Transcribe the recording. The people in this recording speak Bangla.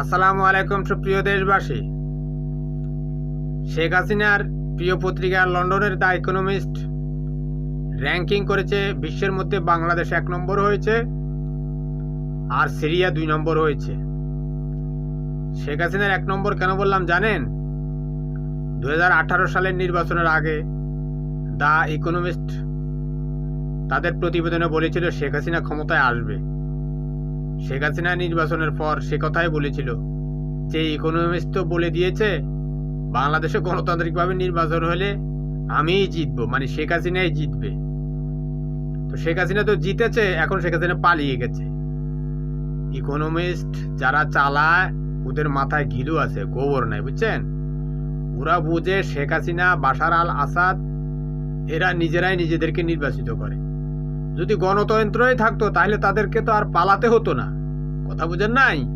আসসালামু আলাইকুম সুপ্রিয় দেশবাসী। শেখ হাসিনার প্রিয় পত্রিকা লন্ডনের দ্য ইকোনমিস্ট র্যাঙ্কিং করেছে, বিশ্বের মধ্যে বাংলাদেশ এক নম্বর হয়েছে আর সিরিয়া দুই নম্বর হয়েছে। শেখ হাসিনার এক নম্বর কেন বললাম জানেন? দু হাজার আঠারো সালের নির্বাচনের আগে দ্য ইকোনমিস্ট তাদের প্রতিবেদনে বলেছিল শেখ হাসিনা ক্ষমতায় আসবে। শেখ হাসিনা নির্বাচনের পর সে কথাই বলেছিল। যে ইকোনমিস্ট তো বলে দিয়েছে, বাংলাদেশে গণতান্ত্রিকভাবে নির্বাচন হলে আমিই জিতবো মানে শেখ হাসিনাই জিতবে। তো শেখ হাসিনা তো জিতেছে, এখন শেখ হাসিনা পালিয়ে গেছে। ইকোনমিস্ট যারা চালায়, ওদের মাথায় ঘিলু আছে, গোবর নাই, বুঝছেন? ওরা বুঝে শেখ হাসিনা, বাশার আল আসাদ এরা নিজেরাই নিজেদেরকে নির্বাচিত করে। যদি গণতন্ত্রই থাকতো তাহলে তাদেরকে তো আর পালাতে হতো না। কথা বুঝেন নাই?